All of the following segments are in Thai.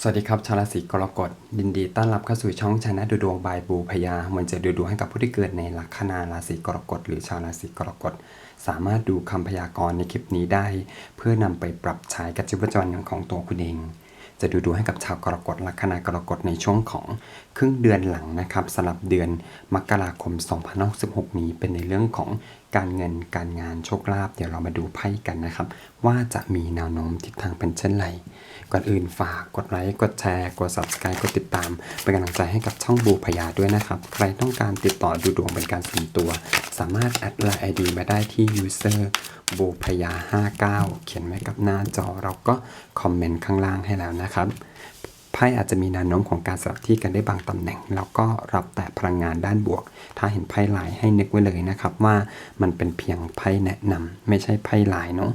สวัสดีครับชาวราศีกรกฎยินดีต้อนรับเข้าสู่ช่องชนะดูดวงบายบูพยาเหมันจะดูดวงให้กับผู้ที่เกิดในลัคนาราศีกรกฎหรือชาวราศีกรกฎสามารถดูคำพยากรณ์ในคลิปนี้ได้ เพื่อนำไปปรับใช้กับชีวิตประจำวันของตัวคุณเอง จะดูดวงให้กับชาวกรกฎลัคนากรกฎในช่วงของครึ่งเดือนหลังนะครับสำหรับเดือนมกราคม2016นี้เป็นในเรื่องของ การเงินการงานโชคลาภเดี๋ยวเรามาดูไพ่กันนะครับ ว่าจะมีแนวโน้มทิศทางเป็นเช่นไรก่อนอื่นฝากกดไลค์กดแชร์กด subscribe กดติดตาม เป็นกำลังใจให้กับช่องบูพยาด้วยนะครับ ใครต้องการติดต่อดูดวงเป็นการส่วนตัว สามารถแอดไลน์ไอดีมาได้ที่ user บูพยา 59 เขียนไว้กับหน้าจอเราก็คอมเมนต์ข้างล่างให้แล้วนะครับ ไพ่อาจจะมีแนวโน้มของการสลับที่กันได้บางตำแหน่ง แล้วก็รับแต่พลังงานด้านบวก ถ้าเห็นไพ่ลายให้นึกไว้เลยนะครับว่ามันเป็นเพียงไพ่แนะนำไม่ใช่ไพ่ลายเนาะ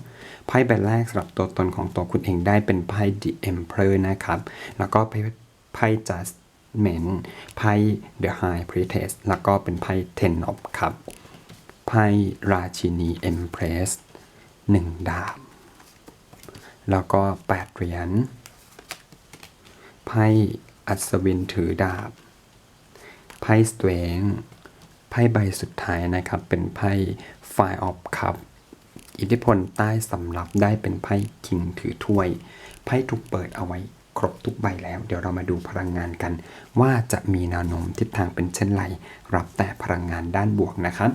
ไพ่ใบแรกสำหรับตัวตนของตัวคุณเองได้เป็นไพ่ The Emperor นะครับ แล้วก็ไพ่ Judgment ไพ่ The High Priestess แล้วก็เป็นไพ่ Ten of Cups ไพ่ราชินี Empress หนึ่งดาบ แล้วก็แปดเหรียญ ไพ่อัศวินถือดาบ ไพ่สเตวงไพ่ใบสุดท้ายนะครับ เป็นไพ่ Five of Cup อิทธิพลใต้สำรับได้เป็นไพ่คิงถือถ้วย ไพ่ถูกเปิดเอาไว้ครบทุกใบแล้ว เดี๋ยวเรามาดูพลังงานกัน ว่าจะมีแนวโน้มทิศทางเป็นเช่นไร รับแต่พลังงานด้านบวกนะครับ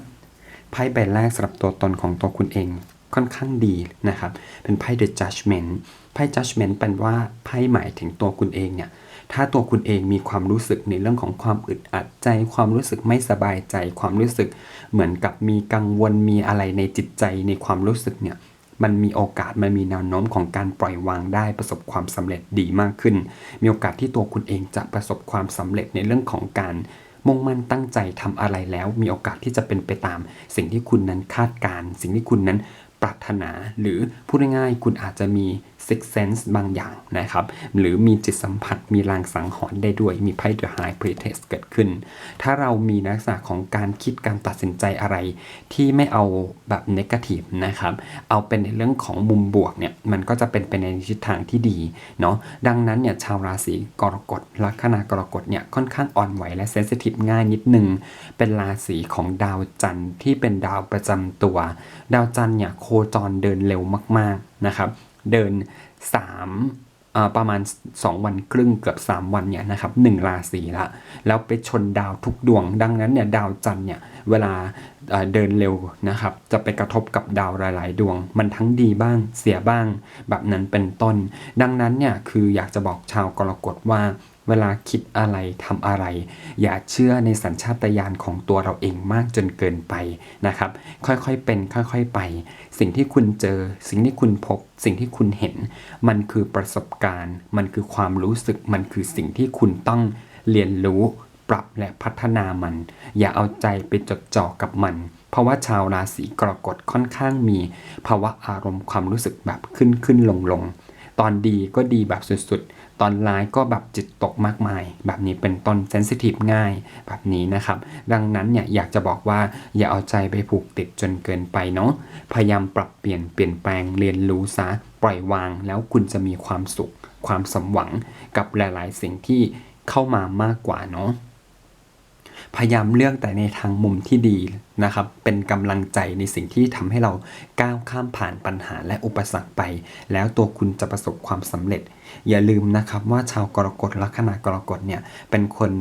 ไพ่ใบแรกสำหรับตัวตนของตัวคุณเอง ค่อนข้างดีนะครับ เป็นไพ่ The Judgment ไพ่ Judgment เป็นว่าไพ่หมายถึงตัวคุณเองเนี่ยถ้าตัวคุณเองมีความรู้สึกในเรื่องของความอึดอัดใจ ความรู้สึกไม่สบายใจ ความรู้สึกเหมือนกับมีกังวลมีอะไรในจิตใจในความรู้สึกเนี่ยมันมีโอกาสมันมีแนวโน้มของการปล่อยวางได้ประสบความสำเร็จดีมากขึ้น มีโอกาสที่ตัวคุณเองจะประสบความสำเร็จในเรื่องของการมุ่งมั่นตั้งใจทำอะไรแล้ว มีโอกาสที่จะเป็นไปตาม สิ่งที่คุณนั้นคาดการณ์สิ่งที่คุณนั้น ปรารถนา หรือพูดง่ายๆคุณอาจจะมี six sense บางอย่างนะครับ หรือมีจิตสัมผัสมีลางสังหรณ์ได้ด้วยมีไพ่ the high priestess เกิดขึ้น ถ้าเรามีลักษณะของการคิดการตัดสินใจอะไร ที่ไม่เอาแบบ negative นะครับ เอาเป็นในเรื่องของมุมบวกเนี่ย มันก็จะเป็นไปในทิศทางที่ดีเนาะดังนั้นเนี่ยชาวราศีกรกฎลัคนากรกฎเนี่ยค่อนข้างอ่อนไหวและเซนซิทีฟง่ายนิดนึงเป็นราศีของดาวจันทร์ที่เป็นดาวประจำตัว ดาวจันทร์เนี่ยโคคจรเดินเร็วมากๆนะครับ เดิน3าประมาณ 2 วันครึ่งเกือบ 3 วันเนี่ยนะครับหนึ่งราศีละแล้วไปชนดาวทุกดวง ดังนั้นเนี่ยดาวจันทร์เนี่ยเวลาเดินเร็วนะครับ จะไปกระทบกับดาวหลาย ๆ ดวง มันทั้งดีบ้างเสียบ้าง แบบนั้นเป็นต้น ดังนั้นเนี่ยคืออยากจะบอกชาวกรกฎว่า เวลาคิดอะไรทำอะไร อย่าเชื่อในสัญชาตญาณของตัวเราเองมากจนเกินไปนะครับ ค่อยๆเป็นค่อยๆไป สิ่งที่คุณเจอ สิ่งที่คุณพบ สิ่งที่คุณเห็น มันคือประสบการณ์ มันคือความรู้สึกมันคือสิ่งที่คุณต้องเรียนรู้ปรับและพัฒนามัน อย่าเอาใจไปจดจ่อกับมัน เพราะว่าชาวราศีกรกฎค่อนข้างมีภาวะอารมณ์ความรู้สึกแบบขึ้นขึ้นลงลงตอนดีก็ดีแบบสุดๆ ตอนร้ายก็แบบจิตตกมากมาย แบบนี้เป็นต้นเซนซิทีฟง่ายแบบนี้นะครับ ดังนั้นเนี่ยอยากจะบอกว่าอย่าเอาใจไปผูกติดจนเกินไปเนาะพยายามปรับเปลี่ยนเปลี่ยนแปลงเรียนรู้ซะปล่อยวางแล้วคุณจะมีความสุข ความสมหวังกับหลาย ๆ สิ่งที่เข้ามามากกว่าเนาะพยายามเลือกแต่ในทางมุมที่ดี นะครับ เป็นกำลังใจในสิ่งที่ทำให้เราก้าวข้ามผ่านปัญหาและอุปสรรคไป แล้วตัวคุณจะประสบความสำเร็จ อย่าลืมนะครับว่าชาวกรกฎลัคนากรกฎเนี่ยเป็นคน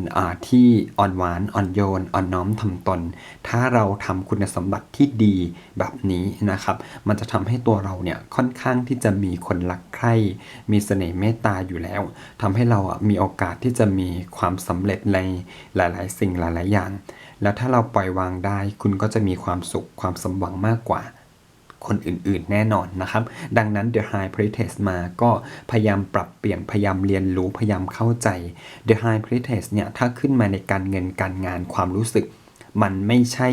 ที่อ่อนหวานอ่อนโยนอ่อนน้อมถ่อมตน ถ้าเราทำคุณสมบัติที่ดีแบบนี้นะครับ มันจะทำให้ตัวเราเนี่ยค่อนข้างที่จะมีคนรักใคร่มีเสน่ห์เมตตาอยู่แล้วทำให้เรามีโอกาสที่จะมีความสำเร็จในหลาย ๆ สิ่งหลาย ๆ อย่าง แล้วถ้าเราปล่อยวางได้ คุณก็จะมีความสุขความสมหวังมากกว่า คนอื่นๆ แน่นอนนะครับ ดังนั้น The High Priestess มาก็พยายามปรับเปลี่ยนพยายามเรียนรู้พยายามเข้าใจ The High Priestess เนี่ยถ้าขึ้นมาในการเงินการงานความรู้สึก มันไม่ใช่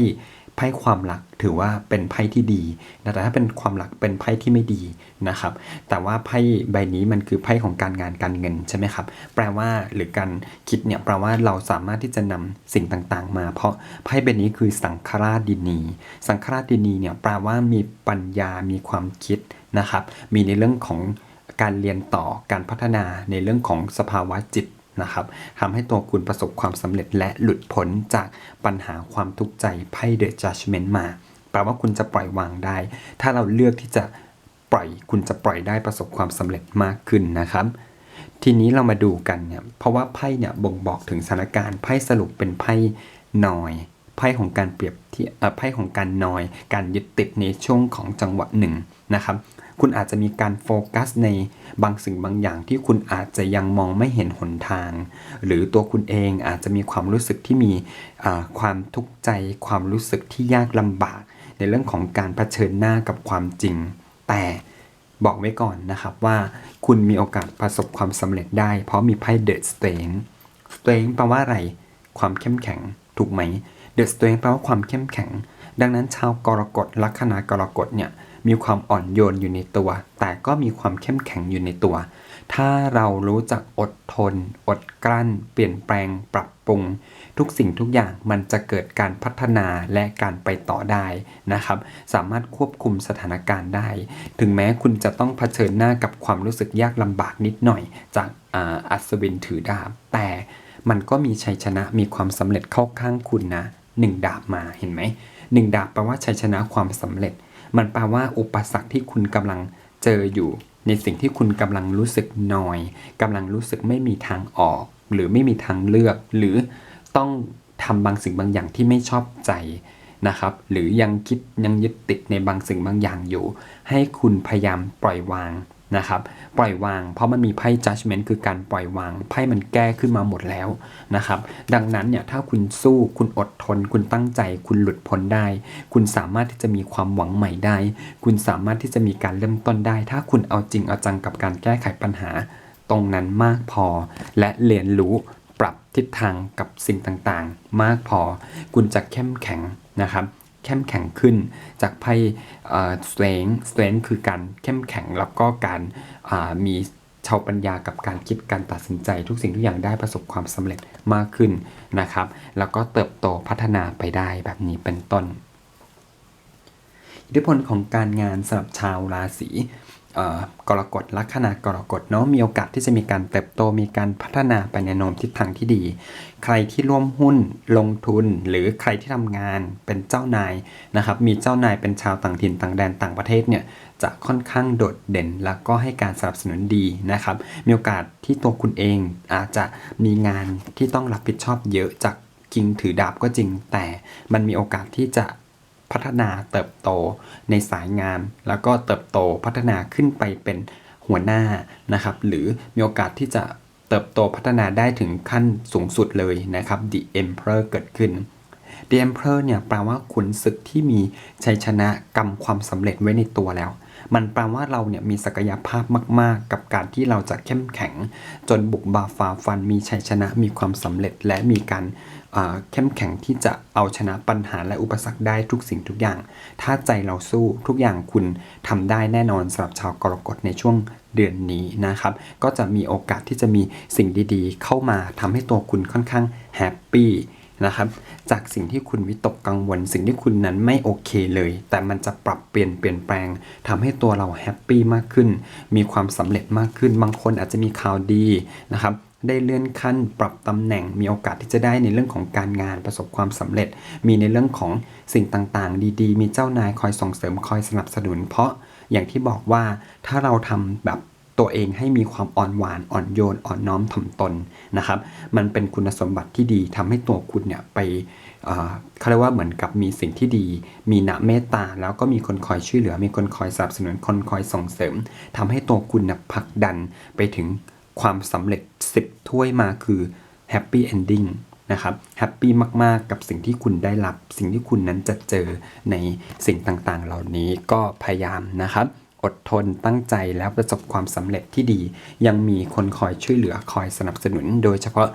ไพ่ความรักถือว่าเป็นไพ่ที่ดีนะแต่ถ้าเป็นความรักเป็นไพ่ที่ไม่ดีนะครับ แต่ว่าไพ่ใบนี้มันคือไพ่ของการงานการเงินใช่ไหมครับ แปลว่าหรือการคิดเนี่ยแปลว่าเราสามารถที่จะนำสิ่งต่างๆ มา เพราะไพ่ใบนี้คือสังฆราชดินี สังฆราชดินีเนี่ยแปลว่ามีปัญญา มีความคิดนะครับ มีในเรื่องของการเรียนต่อการพัฒนาในเรื่องของสภาวะจิต นะครับทำให้ตัวคุณประสบความสำเร็จและหลุดพ้นจากปัญหาความทุกข์ใจไพ่เดอะจัดเมนต์มาแปลว่าคุณจะปล่อยวางได้ ถ้าเราเลือกที่จะปล่อยคุณจะปล่อยได้ประสบความสำเร็จมากขึ้นนะครับ ทีนี้เรามาดูกันเนี่ยเพราะว่าไพ่เนี่ยบ่งบอกถึงสถานการณ์ไพ่สรุปเป็นไพ่นอยไพ่ของการเปรียบเที่ไพ่ของการนอย การยึดติดในช่วงของจังหวะหนึ่ง นะครับ คุณอาจจะมีการโฟกัสในบางสิ่งบางอย่างที่คุณอาจจะยังมองไม่เห็นหนทาง หรือตัวคุณเองอาจจะมีความรู้สึกที่มีความทุกข์ใจ ความรู้สึกที่ยากลำบาก ในเรื่องของการเผชิญหน้ากับความจริง แต่บอกไว้ก่อนนะครับว่าคุณมีโอกาสประสบความสำเร็จได้ เพราะมีไพ่เดอะสเตนสเตนแปลว่าอะไร ความเข้มแข็งถูกไหมเดอะสเตนแปลว่าความเข้มแข็ง ดังนั้นชาวกรกฎลัคนากรกฎเนี่ย มีความอ่อนโยนอยู่ในตัว แต่ก็มีความเข้มแข็งอยู่ในตัว ถ้าเรารู้จักอดทน อดกลั้น เปลี่ยนแปลง ปรับปรุง ทุกสิ่งทุกอย่างมันจะเกิดการพัฒนาและการไปต่อได้นะครับ สามารถควบคุมสถานการณ์ได้ ถึงแม้คุณจะต้องเผชิญหน้ากับความรู้สึกยากลำบากนิดหน่อย จากอาอัศวินถือดาบ แต่มันก็มีชัยชนะมีความสำเร็จเข้าข้างคุณนะหนึ่งดาบมาเห็นไหมหนึ่งดาบแปลว่าชัยชนะความสำเร็จ มันแปลว่าอุปสรรคที่คุณกำลังเจออยู่ ในสิ่งที่คุณกำลังรู้สึกนอยกำลังรู้สึกไม่มีทางออก หรือไม่มีทางเลือก หรือต้องทำบางสิ่งบางอย่างที่ไม่ชอบใจนะครับ หรือยังคิดยังยึดติดในบางสิ่งบางอย่างอยู่ ให้คุณพยายามปล่อยวาง นะครับปล่อยวาง เพราะมันมีไพ่ judgment คือการปล่อยวางไพ่มันแก้ขึ้นมาหมดแล้วนะครับดังนั้นเนี่ยถ้าคุณสู้คุณอดทน คุณตั้งใจ คุณหลุดพ้นได้ คุณสามารถที่จะมีความหวังใหม่ได้ คุณสามารถที่จะมีการเริ่มต้นได้ ถ้าคุณเอาจริงเอาจังกับการแก้ไขปัญหา ตรงนั้นมากพอ และเรียนรู้ปรับทิศทางกับสิ่งต่างๆ มากพอ คุณจะเข้มแข็งนะครับ เข้มแข็งขึ้น จากไพ่ strength strength คือการเข้มแข็งแล้วก็การมีชาวปัญญากับการคิดการตัดสินใจทุกสิ่งทุกอย่างได้ประสบความสำเร็จมากขึ้นนะครับ แล้วก็เติบโตพัฒนาไปได้แบบนี้เป็นต้น อิทธิพลของการงานสำหรับชาวราศี กรกฎลัคนากรกฎเนาะมีโอกาสที่จะมีการเติบโตมีการพัฒนาไปในโน้มทิศทางที่ดี ใครที่ร่วมหุ้นลงทุน หรือใครที่ทำงานเป็นเจ้านายนะครับมีเจ้านายเป็นชาวต่างถิ่นต่างแดนต่างประเทศเนี่ยจะค่อนข้างโดดเด่น แล้วก็ให้การสนับสนุนดีนะครับมีโอกาสที่ตัวคุณเองอาจจะมีงานที่ต้องรับผิดชอบเยอะจากกิงถือดาบก็จริงแต่มันมีโอกาสที่จะ พัฒนาเติบโตในสายงาน แล้วก็เติบโตพัฒนาขึ้นไปเป็นหัวหน้านะครับ หรือมีโอกาสที่จะเติบโตพัฒนาได้ถึงขั้นสูงสุดเลยนะครับ The Emperor เกิดขึ้น The Emperor เนี่ยแปลว่าขุนศึกที่มีชัยชนะกำความสำเร็จไว้ในตัวแล้ว มันแปลว่าเราเนี่ยมีศักยภาพมาก ๆ กับการที่เราจะเข้มแข็ง จนบุกบาฝ่าฟันมีชัยชนะมีความสำเร็จและมีการเข้มแข็งที่จะเอาชนะปัญหาและอุปสรรคได้ทุกสิ่งทุกอย่าง ถ้าใจเราสู้ทุกอย่างคุณทำได้แน่นอนสำหรับชาวกรกฎในช่วงเดือนนี้นะครับ ก็จะมีโอกาสที่จะมีสิ่งดีๆ เข้ามาทำให้ตัวคุณค่อนข้างแฮปปี้ นะครับ จากสิ่งที่คุณวิตกกังวล สิ่งที่คุณนั้นไม่โอเคเลย แต่มันจะปรับเปลี่ยนเปลี่ยนแปลงทำให้ตัวเราแฮปปี้มากขึ้น มีความสำเร็จมากขึ้น บางคนอาจจะมีข่าวดีนะครับได้เลื่อนขั้นปรับตำแหน่งมีโอกาสที่จะได้ในเรื่องของการงานประสบความสำเร็จ มีในเรื่องของสิ่งต่างๆ ดีๆ มีเจ้านายคอยส่งเสริมคอยสนับสนุน เพราะอย่างที่บอกว่าถ้าเราทำแบบ ตัวเองให้มีความอ่อนหวานอ่อนโยนอ่อนน้อมถ่อมตนนะครับ มันเป็นคุณสมบัติที่ดีทำให้ตัวคุณเนี่ยไปเขาเรียกว่าเหมือนกับมีสิ่งที่ดี มีณเมตตา แล้วก็มีคนคอยช่วยเหลือ มีคนคอยสนับสนุน คนคอยส่งเสริมทำให้ตัวคุณเนี่ยผลักดันไปถึงความสำเร็จ 10 ถ้วยมาคือแฮปปี้เอนดิ้งนะครับแฮปปี้มาก ๆ กับสิ่งที่คุณได้รับ สิ่งที่คุณนั้นจะเจอในสิ่งต่างๆ เหล่านี้ก็พยายามนะครับ อดทนตั้งใจแล้วประสบความสำเร็จที่ดี ยังมีคนคอยช่วยเหลือคอยสนับสนุน โดยเฉพาะ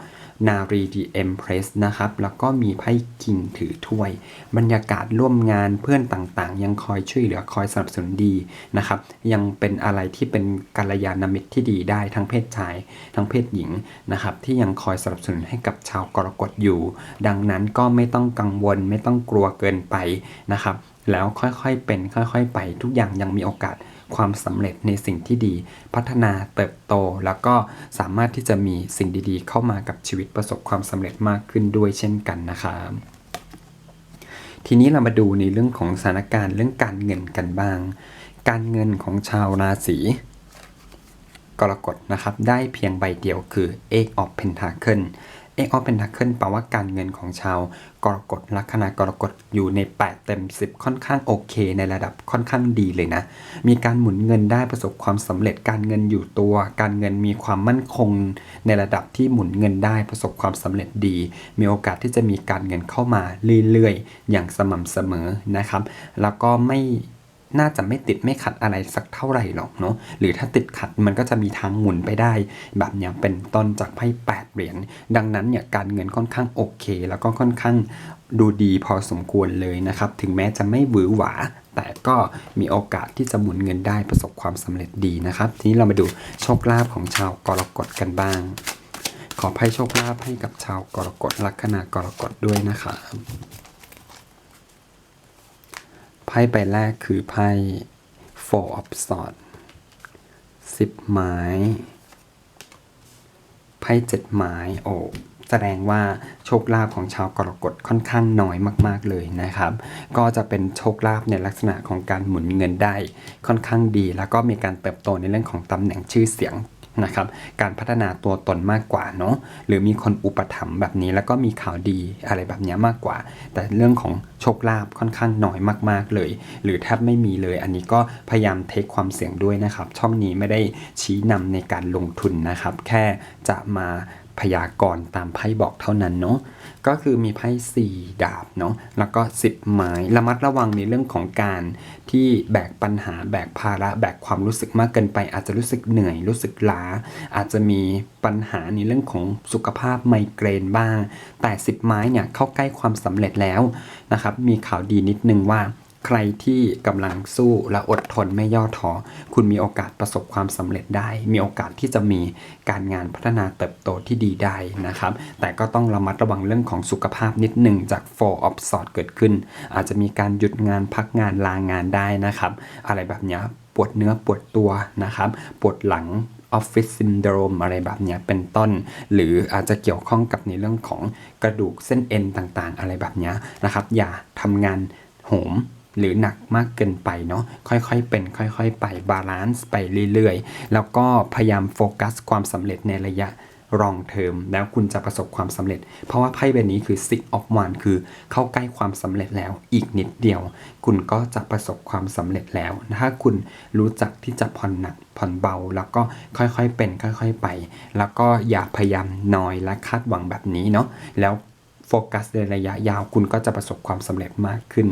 นารีดีเอ็มเพรสนะครับ แล้วก็มีไพ่คิงถือถ้วย บรรยากาศร่วมงานเพื่อนต่างๆ ยังคอยช่วยเหลือคอยสนับสนุนดีนะครับ ยังเป็นอะไรที่เป็นกัลยาณมิตรที่ดีได้ทั้งเพศชาย ทั้งเพศหญิงนะครับ ที่ยังคอยสนับสนุนให้กับชาวกรกฎอยู่ ดังนั้นก็ไม่ต้องกังวลไม่ต้องกลัวเกินไปนะครับ แล้วค่อยๆเป็นค่อย ๆ ไปทุกอย่างยังมีโอกาส ความสำเร็จในสิ่งที่ดี พัฒนาเติบโต แล้วก็สามารถที่จะมีสิ่งดีๆ เข้ามากับชีวิตประสบความสำเร็จมากขึ้นด้วยเช่นกันนะครับทีนี้เรามาดูในเรื่องของสถานการณ์เรื่องการเงินกันบ้าง การเงินของชาวราศีกรกฎนะครับ ได้เพียงใบเดียวคือ Eight of Pentacle Eight of Pentacle แปลว่าการเงินของชาวกรกฎลัคนากรกฎอยู่ใน 8 เต็ม 10 ค่อนข้างโอเค ในระดับค่อนข้างดีเลยนะ มีการหมุนเงินได้ประสบความสำเร็จการเงินอยู่ตัว การเงินมีความมั่นคง ในระดับที่หมุนเงินได้ประสบความสำเร็จดี มีโอกาสที่จะมีการเงินเข้ามาเรื่อยๆ อย่างสม่ำเสมอนะครับ แล้วก็ไม่ น่าจะไม่ติดไม่ขัดอะไรสักเท่าไหร่หรอกเนาะหรือถ้าติดขัดมันก็จะมีทางหมุนไปได้ แบบเนี้ยเป็นต้นจากไพ่แปดเหรียญดังนั้นเนี่ยการเงินค่อนข้างโอเค แล้วก็ค่อนข้างดูดีพอสมควรเลยนะครับ ถึงแม้จะไม่หวือหวา แต่ก็มีโอกาสที่จะหมุนเงินได้ประสบความสำเร็จดีนะครับ ทีนี้เรามาดูโชคลาภของชาวกรกฎกันบ้าง ขอไพ่โชคลาภให้กับชาวกรกฎลัคนากรกฎด้วยนะครับ ไพ่ใบแรกคือไพ่ Four of Swords สิบไม้ ไพ่เจ็ดไม้โอ้แสดงว่าโชคลาภของชาวกรกฎค่อนข้างน้อยมากๆเลยนะครับ ก็จะเป็นโชคลาภในลักษณะของการหมุนเงินได้ค่อนข้างดี แล้วก็มีการเติบโตในเรื่องของตำแหน่งชื่อเสียง นะครับการพัฒนาตัวตนมากกว่าเนาะหรือมีคนอุปถัมภ์แบบนี้แล้วก็มีข่าวดีอะไรแบบนี้มากกว่า แต่เรื่องของโชคลาภค่อนข้างน้อยมาก ๆเลย หรือแทบไม่มีเลย อันนี้ก็พยายามเทคความเสี่ยงด้วยนะครับ ช่องนี้ไม่ได้ชี้นำในการลงทุนนะครับ แค่จะมา พยากรณ์ตามไพ่บอกเท่านั้นเนาะก็คือมีไพ่สี่ดาบเนาะแล้วก็สิบไม้ระมัดระวังในเรื่องของการที่แบกปัญหาแบกภาระแบกความรู้สึกมากเกินไป อาจจะรู้สึกเหนื่อยรู้สึกล้า อาจจะมีปัญหาในเรื่องของสุขภาพไมเกรนบ้าง แต่สิบไม้เนี่ยเข้าใกล้ความสำเร็จแล้วนะครับมีข่าวดีนิดนึงว่า ใครที่กำลังสู้และอดทนไม่ย่อท้อคุณมีโอกาสประสบความสำเร็จได้ มีโอกาสที่จะมีการงานพัฒนาเติบโตที่ดีได้นะครับ แต่ก็ต้องระมัดระวังเรื่องของสุขภาพนิดหนึ่งจาก f o r of Swords เกิดขึ้น อาจจะมีการหยุดงานพักงานลางานได้นะครับ อะไรแบบนี้ปวดเนื้อปวดตัวนะครับปวดหลังออฟฟิศซินโดรมอะไรแบบนี้เป็นต้น หรืออาจจะเกี่ยวข้องกับในเรื่องของกระดูกเส้นเอ็นต่างๆ อะไรแบบนี้นะครับ อย่าทำงานโหม หรือหนักมากเกินไปเนาะค่อยๆเป็นค่อยๆ ไปบาลานซ์ไปเรื่อยๆ แล้วก็พยายามโฟกัสความสำเร็จในระยะรองเทอมแล้วคุณจะประสบความสำเร็จ เพราะว่าไพ่ใบนี้คือ Six of Wands คือเข้าใกล้ความสำเร็จแล้วอีกนิดเดียว คุณก็จะประสบความสำเร็จแล้ว ถ้าคุณรู้จักที่จะผ่อนหนักผ่อนเบา แล้วก็ค่อยๆเป็น ค่อยๆไป แล้วก็อย่าพยายามน้อยและคาดหวังแบบนี้เนาะแล้วโฟกัสในระยะยาวคุณก็จะประสบความสำเร็จมากขึ้น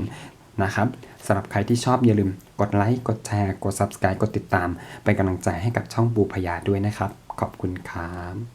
นะครับสำหรับใครที่ชอบอย่าลืมกดไลค์ กดแชร์ กด Subscribe กดติดตาม เป็นกำลังใจให้กับช่องบูพยาด้วยนะครับ ขอบคุณครับ